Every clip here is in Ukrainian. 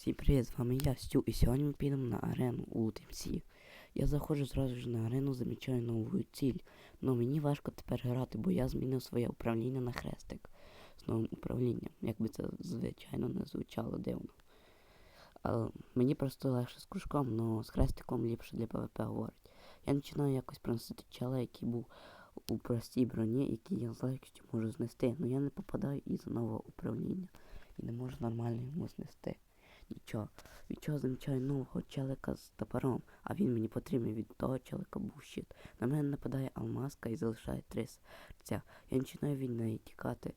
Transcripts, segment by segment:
Всім привіт, з вами я, Стю, і сьогодні ми підемо на арену у TMC. Я заходжу зразу ж на арену, замічаю нову ціль. Но мені важко тепер грати, бо я змінив своє управління на хрестик з новим управлінням. Якби це звичайно не звучало дивно. Але мені просто легше з кружком, але з хрестиком ліпше для ПВП говорить. Я починаю якось приносити чела, який був у простій броні, який я з легкістю можу знести. але я не попадаю із-за нового управління і не можу нормально йому знести. Нічого. Від чого замічаю нового челика з топором, а він мені потрібен від того челика був щит. На мене нападає алмазка і залишає три серця. Я починаю від неї тікати.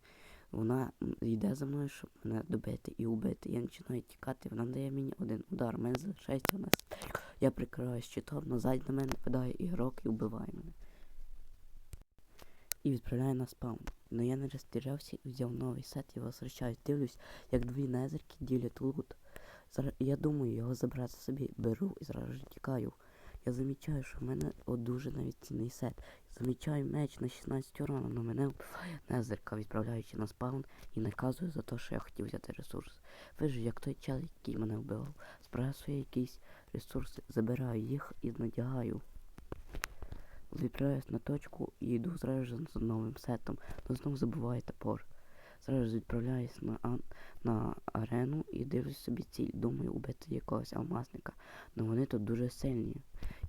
Вона йде за мною, щоб мене добити і убити. Я починаю тікати, вона дає мені один удар. Мене залишається на стельку. Я прикриваю щитом, назад на мене нападає ігрок і вбиває мене. І відправляє на спаун. Но я не розтірявся і взяв новий сет і возвращаюсь. Дивлюсь, як дві незерки ділять лут. Я думаю його забрати собі, беру і зразу ж тікаю. Я замічаю, що в мене от дуже навіть цінний сет. Замічаю меч на 16 урона, але мене вбиває незерка, відправляючи на спаун і наказує за те, що я хотів взяти ресурс. Вижу, як той чел, який мене вбивав, збрасує якісь ресурси, забираю їх і надягаю. Відправляюсь на точку і йду зразу з новим сетом, але знову забуваю топор. Зразу ж відправляюсь на, на арену і дивлюсь собі ціль. Думаю убити якогось алмазника. але вони тут дуже сильні.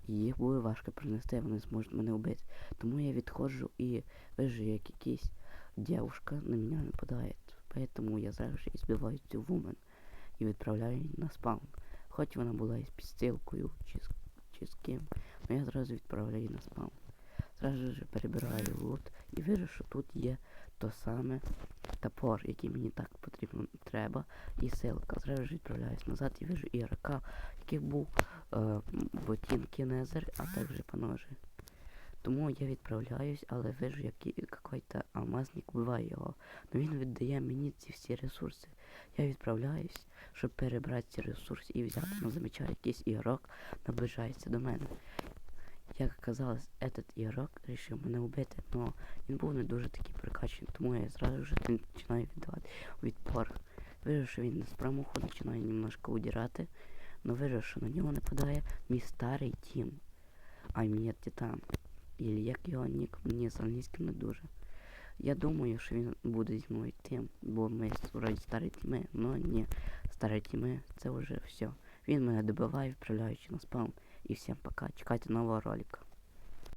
І їх буде важко принести, вони зможуть мене вбити. Тому я відходжу і вижу, як якась дівушка на мене нападає. Поэтому я зразу і збиваю цю вумен і відправляю її на спаун. Хоч вона була із підстилкою чи з, чи з ким, але я зразу відправляю її на спаун. Ж перебираю лут і вижу, що тут є то саме топор, який мені так потрібно треба, і силка. Зразу ж відправляюсь назад і вижу ігрока, який був е, ботинки Незер, а також поножи. Тому я відправляюсь, але вижу, як якийсь алмазник вбиває його. Но він віддає мені ці всі ресурси. Я відправляюсь, щоб перебрати ці ресурси і взяти. Но замічаю, якийсь ігрок наближається до мене. Як оказалось, этот ігрок вирішив мене вбити, але він був не дуже такий прокачаний, тому я зразу ж починаю віддавати відпор. Вижу, що він з промаху починає немножко удирати, але вижу, що на нього нападає мій старий тім. Аймієт Титан. Ілі як його нік, мені з англійським не дуже. Я думаю, що він буде зі мною йти, бо ми вроді старі тіми, але ні, старі тіми це вже все. Він мене добиває, відправляючи на спам. І всім пока. Чекайте нового ролика.